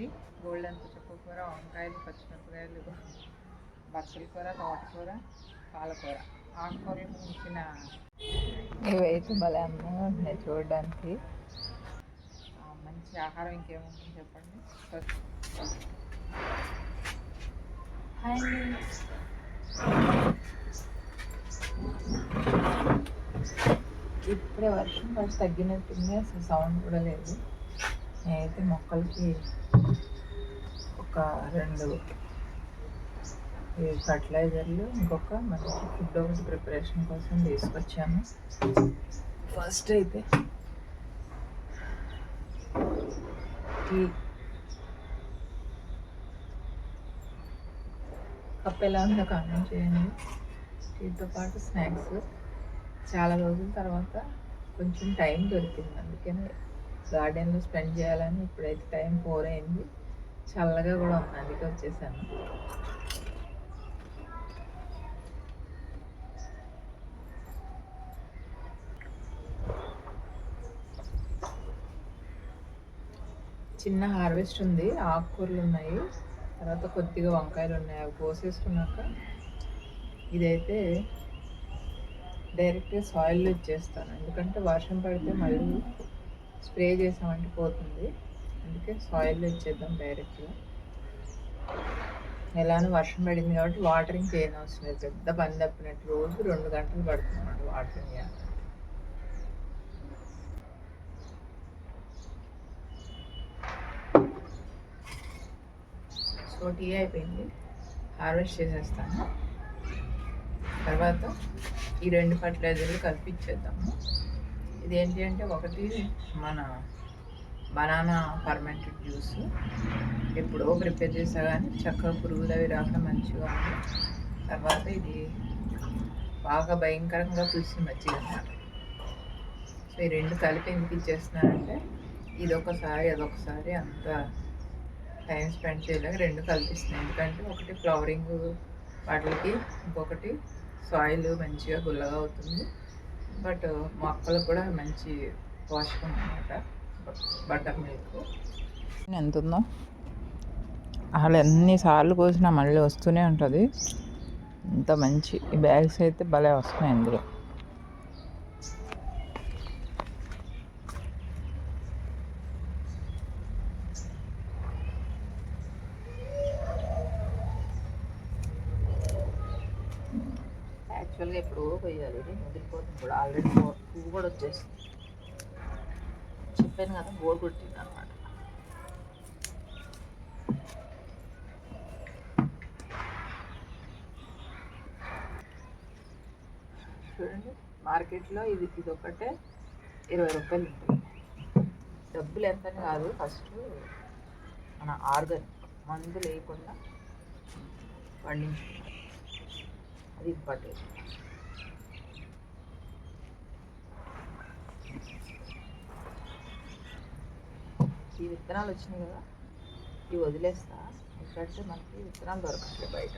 Gold golden కూర వంకాయలు పచ్చిమిరపకాయలు బచ్చల కూర తోటకూర పాలకూర. ఆకుకూరలకు మించిన ఇవైతే భలే అందంగా ఉన్నాయి చూడడానికి. మంచి ఆహారం ఇంకేముంటుంది చెప్పండి? హాయ్ ఇప్పుడే వర్షం పడి తగ్గినట్టుంది అసలు సౌండ్ కూడా లేదు. నేనైతే మొక్కలకి ఒక రెండు ఈ ఫర్టిలైజర్లు ఇంకొక మంచి ఫుడ్ ఒకటి ప్రిపరేషన్ కోసం తీసుకొచ్చాను. ఫస్ట్ అయితే టీ కప్ ఎలా ఉందో కామెంట్ చేయండి. టీతో పాటు స్నాక్స్. చాలా రోజుల తర్వాత కొంచెం టైం దొరికింది అందుకని గార్డెన్లో స్పెండ్ చేయాలని ఇప్పుడైతే టైం ఫోర్ అయింది. చల్లగా కూడా ఉంది అందుకే వచ్చేసాను. చిన్న హార్వెస్ట్ ఉంది ఆకుకూరలు ఉన్నాయి. తర్వాత కొద్దిగా వంకాయలు ఉన్నాయి అవి కోసేసుకున్నాక ఇదైతే డైరెక్ట్గా సాయిల్లో ఇచ్చేస్తాను. ఎందుకంటే వర్షం పడితే మళ్ళీ స్ప్రే చేసామంటే పోతుంది. అందుకే సాయిల్లో ఇచ్చేద్దాం డైరెక్ట్గా ఎలానో వర్షం పడింది కాబట్టి వాటరింగ్ చేయనవసరం లేదు. పెద్ద పని తప్పినట్టు రోజు రెండు గంటలు పడుతుంది వాటరింగ్ చేయాలి. సో టీ అయిపోయింది. హార్వెస్ట్ చేసేస్తాను. తర్వాత ఈ రెండు ఫర్టిలైజర్లు కలిపిచ్చేద్దాము ఇదేంటి అంటే ఒకటి మన బనానా ఫర్మెంటెడ్ జ్యూస్. ఎప్పుడో ప్రిపేర్ చేసా కానీ చక్కగా పురుగులు అవి రాకుండా మంచిగా ఉంది. తర్వాత ఇది బాగా భయంకరంగా పులిసి మజ్జిగ అన్నమాట. సో ఈ రెండు కలిపి ఎందుకు ఇచ్చేస్తున్నారంటే ఇది ఒకసారి అదొకసారి అంత టైం స్పెండ్ చేయలేక రెండు కల్పిస్తున్నాయి ఎందుకంటే ఒకటి ఫ్లవరింగ్ వాటికి ఇంకొకటి సాయిల్ మంచిగా గుల్లగా అవుతుంది. బట్ మొక్కలకు కూడా మంచి పోషకం అనమాట బటర్ మిల్క్. ఎంత ఉందో? అసలు ఎన్నిసార్లు కోసినా మళ్ళీ వస్తూనే ఉంటుంది. ఇంత మంచి ఈ బ్యాగ్స్ అయితే భలే వస్తున్నాయి ఇందులో యాక్చువల్గా ఎప్పుడు పోయాలి ఇది ముదిరిపోతుంది కూడా ఆల్రెడీ పువ్వు చెప్పాను కదా బోర్ కొట్టింది అనమాట చూడండి మార్కెట్లో ఇది ఇది ఒకటే ఇరవై రూపాయలు ఉంటుంది. డబ్బులు ఎంతని కాదు ఫస్ట్ మన ఆర్గన్ మందు లేకుండా పండించుకుంటాం. అది ఇంపార్టెంట్. ఈ విత్తనాలు వచ్చినాయి కదా ఇవి వదిలేస్తా. ఎందుకంటే మనకి విత్తనాలు దొరకట్లేదు బయట.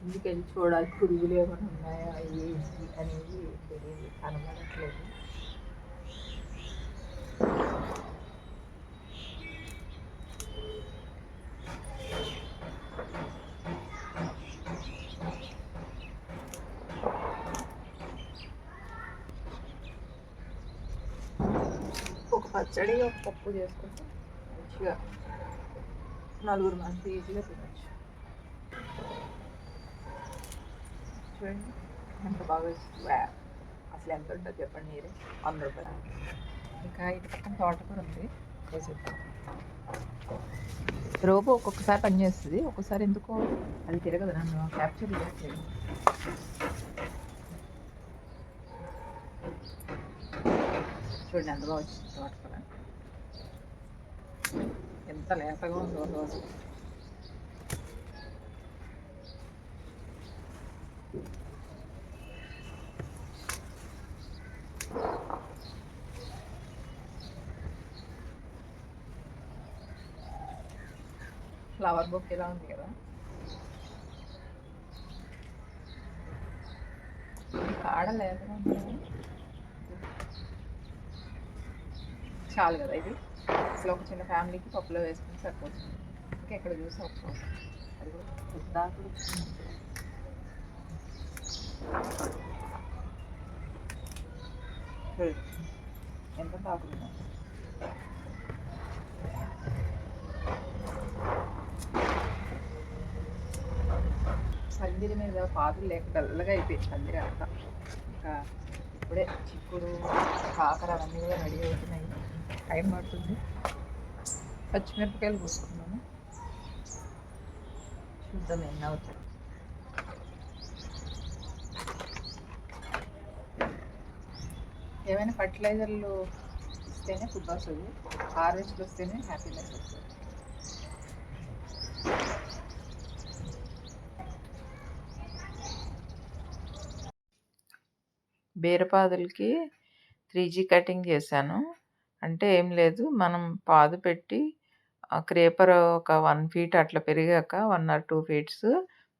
ఎందుకని చూడాలి పురుగులు ఏమైనా ఉన్నాయా ఏంటి అనేది తెలియదు కనబడట్లేదు. పచ్చడి ఒక పప్పు చేసుకుంటే. మంచిగా నలుగురు మంది ఈజీగా తినచ్చు. చూడండి ఎంత బాగా అసలు ఎంత ఉంటుంది చెప్పండి మీరే. వంద రూపాయలు. ఇంకా ఇటు పక్కన తోటకూర ఉంది. వేసేద్దాం రోబో ఒక్కొక్కసారి పనిచేస్తుంది ఒక్కొక్కసారి ఎందుకో అది తిరగదు నన్ను. క్యాప్చర్ చేయట్లేదు చూడండి ఎంత బాగా వచ్చింది తోటకూర. ఎంత లేతగా ఉందో దోశ ఫ్లవర్ బుక్ ఇలా ఉంది కదా. కాడ కాడలేదు చాలు కదా ఇది. అసలు ఒక చిన్న ఫ్యామిలీకి పప్పులో వేసుకుని సరిపోతుంది. ఇంకా ఇక్కడ చూసి అది కూడా ఎంత ఆకులు పందిరి మీద పాదులు లేక డల్లగా అయిపోయింది పందిరి అంతా. ఇంకా ఇప్పుడే చిక్కుడు కాకర అవన్నీ కూడా రెడీ అవుతున్నాయి. టైం పడుతుంది. పచ్చిమిరపకాయలు పోసుకున్నాము చూద్దాం ఎన్ని అవుతాయి ఏమైనా ఫర్టిలైజర్లు ఇస్తేనే ఫుడ్ వస్తుంది హార్వెస్ట్లు వస్తేనే హ్యాపీనెస్ వస్తుంది. బీరపాదులకి త్రీ జీ కటింగ్ చేశాను. అంటే ఏం లేదు మనం పాదు పెట్టి క్రేపర్ ఒక వన్ ఫీట్ అట్లా పెరిగాక వన్ ఆర్ టూ ఫీట్స్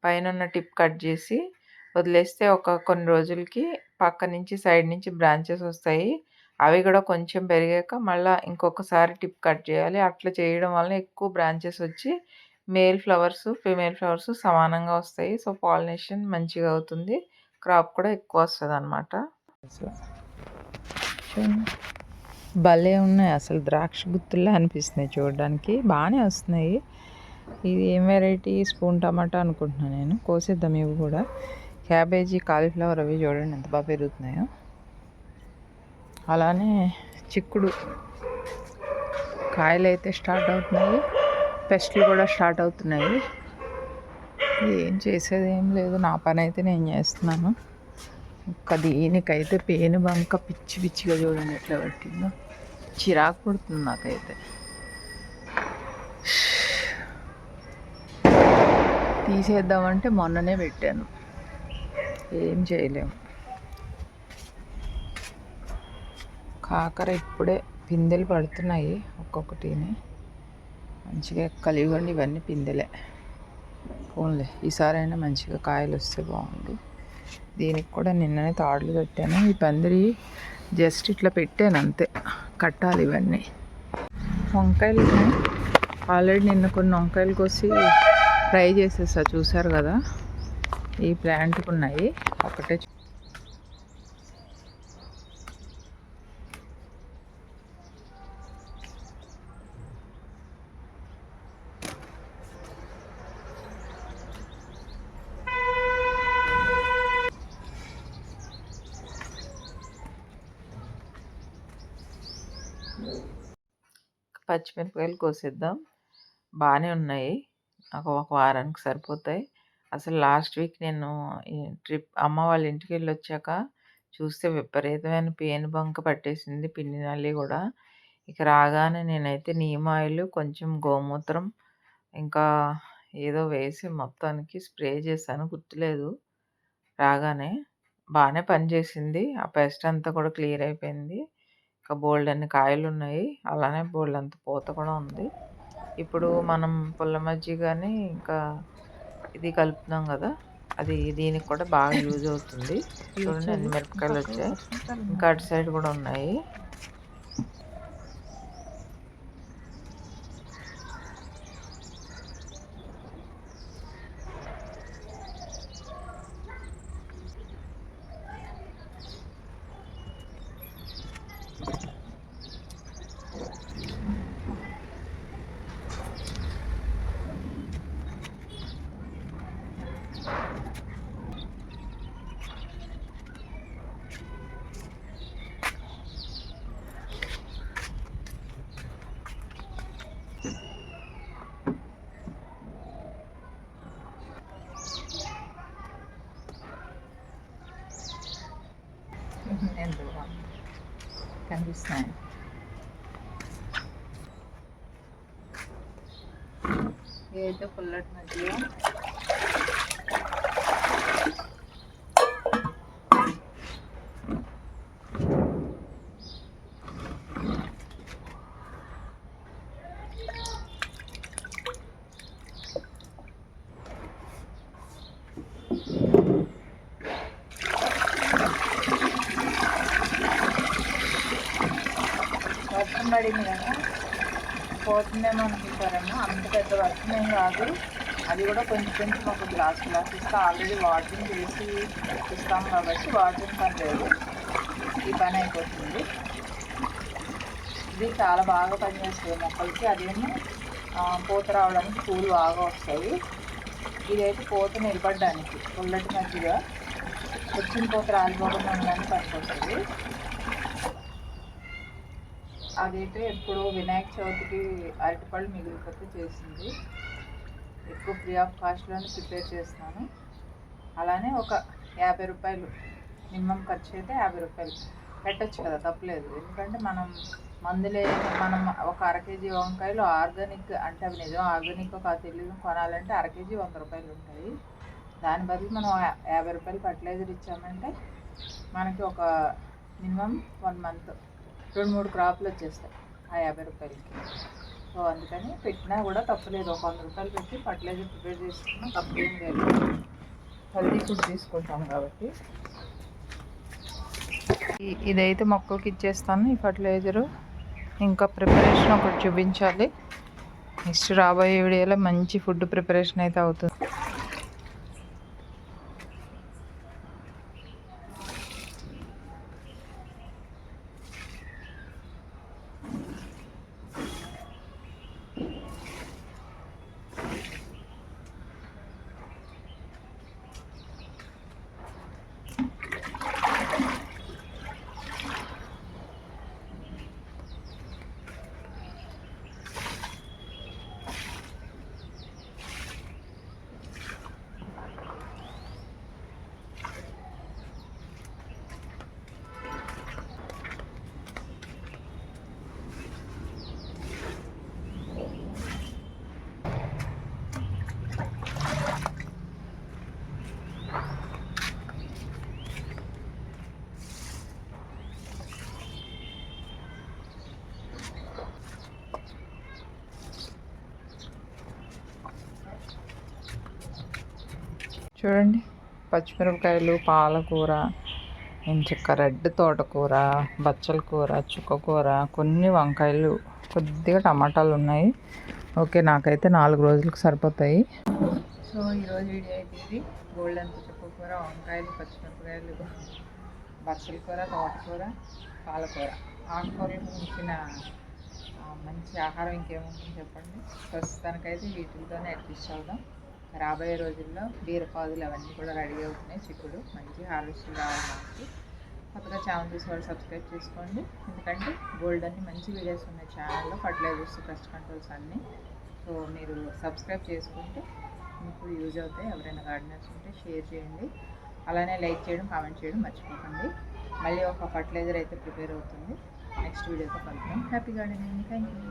పైన ఉన్న టిప్ కట్ చేసి వదిలేస్తే ఒక కొన్ని రోజులకి పక్క నుంచి సైడ్ నుంచి బ్రాంచెస్ వస్తాయి. అవి కూడా కొంచెం పెరిగాక మళ్ళీ ఇంకొకసారి టిప్ కట్ చేయాలి. అట్లా చేయడం వల్ల ఎక్కువ బ్రాంచెస్ వచ్చి మేల్ ఫ్లవర్స్ ఫీమేల్ ఫ్లవర్స్ సమానంగా వస్తాయి. సో పాలినేషన్ మంచిగా అవుతుంది. క్రాప్ కూడా ఎక్కువ వస్తుంది అనమాట భలే ఉన్నాయి. అసలు ద్రాక్ష గుత్తుల్లా అనిపిస్తున్నాయి చూడడానికి. బాగానే వస్తున్నాయి. ఇది ఏం వెరైటీ స్పూన్ టమాటా అనుకుంటున్నాను నేను. కోసేద్దాం ఇవి కూడా. క్యాబేజీ కాలీఫ్లవర్ అవి చూడండి ఎంత బాగా పెరుగుతున్నాయో. అలానే చిక్కుడు కాయలు అయితే స్టార్ట్ అవుతున్నాయి. పెస్ట్లు కూడా స్టార్ట్ అవుతున్నాయి. ఏం చేసేది ఏం లేదు. నా పని అయితే నేను చేస్తున్నాను. ఒక్క దీనికైతే పేను బంక పిచ్చి పిచ్చిగా చూడండి ఎట్లా పట్టిందో. చిరాకు పుడుతుంది నాకైతే. తీసేద్దామంటే మొన్ననే పెట్టాను. ఏం చేయలేము కాకర ఇప్పుడే పిందెలు పడుతున్నాయి ఒక్కొక్కటిని. మంచిగా కలిగండి ఇవన్నీ పిందెలే. పోన్లే ఈసారైనా మంచిగా కాయలు వస్తే బాగుండు. దీనికి కూడా నిన్ననే తాడులు కట్టాను. ఈ పందిరి జస్ట్ ఇట్లా పెట్టాను అంతే. కట్టాలి ఇవన్నీ. వంకాయలు ఆల్రెడీ నిన్న కొన్ని వంకాయలు కోసి ఫ్రై చేసేసా చూసారు కదా? ఈ ప్లాంట్కి ఉన్నాయి. ఒకటే పచ్చిమిరపకాయలు కోసేద్దాం. బాగానే ఉన్నాయి. నాకు ఒక వారానికి సరిపోతాయి. అసలు లాస్ట్ వీక్ నేను ట్రిప్ అమ్మ వాళ్ళ ఇంటికి వెళ్ళి వచ్చాక చూస్తే విపరీతమైన పేను బంక పట్టేసింది పిండి నల్లి కూడా. ఇక రాగానే నేనైతే నీమ్ ఆయిల్ కొంచెం గోమూత్రం ఇంకా ఏదో వేసి మొత్తానికి స్ప్రే చేశాను. గుర్తులేదు. రాగానే బాగానే పనిచేసింది. ఆ పెస్ట్ అంతా కూడా క్లియర్ అయిపోయింది. ఇంకా బోల్డ్ అన్ని కాయలు ఉన్నాయి అలానే బోల్డ్ అంత పూత కూడా ఉంది. ఇప్పుడు మనం పుల్ల మజ్జిగని ఇంకా ఇది కలుపుతున్నాం కదా అది దీనికి కూడా బాగా యూజ్ అవుతుంది. చూడండి ఎన్ని మిరపకాయలు వచ్చాయి. ఇంకా అటు సైడ్ కూడా ఉన్నాయి ఎంత బాగుంది. కనిపిస్తున్నాయి ఇదైతే పుల్లటి మజ్జిగ పడింది కదా. పోతుందేమో అనుకుంటారేమో. అంత పెద్ద వర్షమేం ఏం కాదు. అది కూడా కొంచెం కొంచెం ఒక గ్లాస్ గ్లాస్ ఇస్తే. ఆల్రెడీ వాటరింగ్ చేసి ఇస్తాం కాబట్టి వాటరింగ్ పని లేదు ఈ పని అయిపోతుంది. ఇది చాలా బాగా పనిచేస్తుంది మొక్కలకి. అదేమో పూత రావడానికి పూలు బాగా వస్తాయి. ఇదైతే పూత నిలబడడానికి పుల్లటి మధ్యగా వచ్చిన పూత రాలిపోకుండా ఉండడానికి పనికొస్తుంది. అదైతే ఇప్పుడు వినాయక చవితికి అరటిపళ్ళు మిగిలిపోతే చేసింది. ఎక్కువ ఫ్రీ ఆఫ్ కాస్ట్లోనే ప్రిపేర్ చేస్తున్నాను. అలానే ఒక యాభై రూపాయలు మినిమం ఖర్చు అయితే యాభై రూపాయలు పెట్టచ్చు కదా తప్పలేదు. ఎందుకంటే మనం మందులే మనం ఒక అర కేజీ వంకాయలు ఆర్గానిక్ అంటే అవి నిజం ఆర్గానిక్ ఒక తెలియదు కొనాలంటే అర కేజీ వంద రూపాయలు ఉంటాయి. దాని బదులు మనం యాభై రూపాయలు ఫర్టిలైజర్ ఇచ్చామంటే మనకి ఒక మినిమం వన్ మంత్ రెండు మూడు క్రాప్లు వచ్చేస్తాయి ఆ యాభై రూపాయలకి. సో అందుకని పెట్టినా కూడా తప్పలేదు. ఒక వంద రూపాయలు పెట్టి ఫర్టిలైజర్ ప్రిపేర్ చేసుకున్నా తప్పేం లేదు. హెల్దీ ఫుడ్ తీసుకుంటాం కాబట్టి. ఇదైతే మొక్కలకి ఇచ్చేస్తాను ఈ ఫర్టిలైజరు ఇంకా ప్రిపరేషన్ ఒకటి చూపించాలి. నెక్స్ట్ రాబోయే వీడియోలో మంచి ఫుడ్ ప్రిపరేషన్ అయితే అవుతుంది. చూడండి. పచ్చిమిరపకాయలు పాలకూర ఇంచక్క రెడ్ తోటకూర బచ్చల కూర చుక్కకూర కొన్ని వంకాయలు కొద్దిగా టమాటాలు ఉన్నాయి. ఓకే నాకైతే నాలుగు రోజులకు సరిపోతాయి. సో ఈరోజు వీడియో అయితే ఇది. గోల్డెన్ చుక్కకూర వంకాయలు పచ్చిమిరపకాయలు బచ్చల కూర తోటకూర పాలకూర. ఆకుకూరలకు మించిన మంచి ఆహారం ఇంకేముంటుంది చెప్పండి? ప్రస్తుతానికైతే వీటితోనే అడ్జస్ట్ అవుదాం రాబోయే రోజుల్లో బీరపాదులు అవన్నీ కూడా రెడీ అవుతున్నాయి. చిక్కుడు మంచి హార్వెస్ట్ రావాలి మనకి కొత్తగా ఛానల్ చూసి వాళ్ళు సబ్స్క్రైబ్ చేసుకోండి. ఎందుకంటే గోల్డ్ అన్ని మంచి వీడియోస్ ఉన్నాయి ఛానల్లో ఫర్టిలైజర్స్ పెస్ట్ కంట్రోల్స్ అన్నీ. సో మీరు సబ్స్క్రైబ్ చేసుకుంటే మీకు యూజ్ అవుతాయి. ఎవరైనా గార్డెనర్స్ ఉంటే షేర్ చేయండి. అలానే లైక్ చేయడం కామెంట్ చేయడం మర్చిపోకండి. మళ్ళీ ఒక ఫర్టిలైజర్ అయితే ప్రిపేర్ అవుతుంది. నెక్స్ట్ వీడియోతో కలుద్దాం. Happy gardening thank you